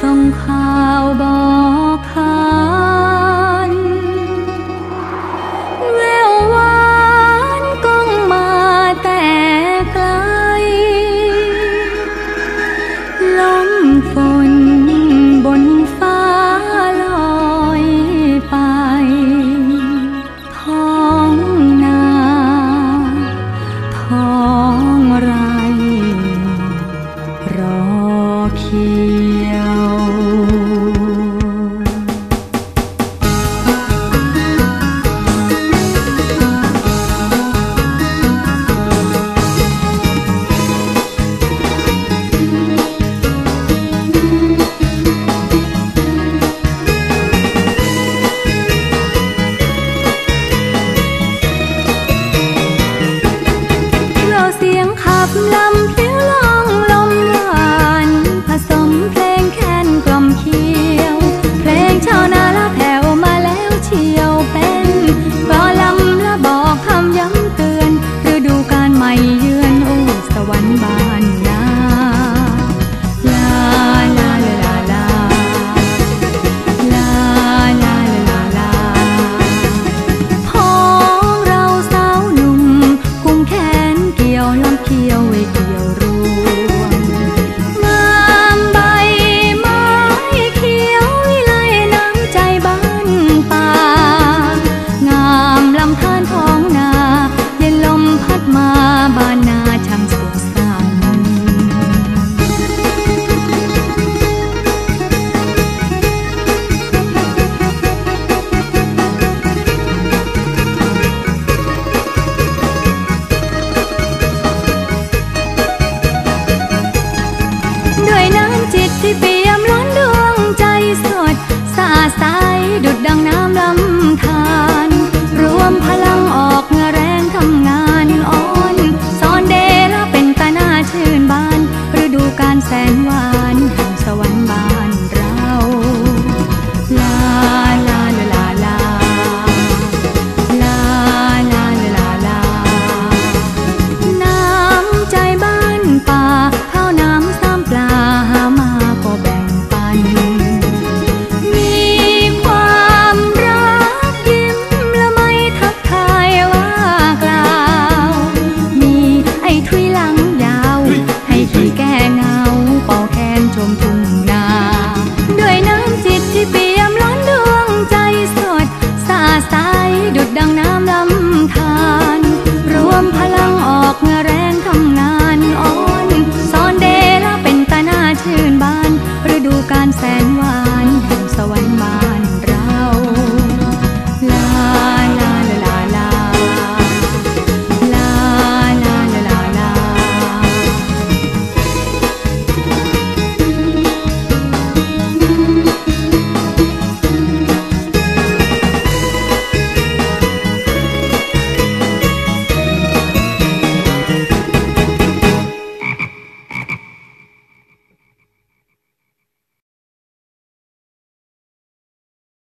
风，好吧。love ที่เปี่ยมล้นดวงใจสดสะอาดสา años.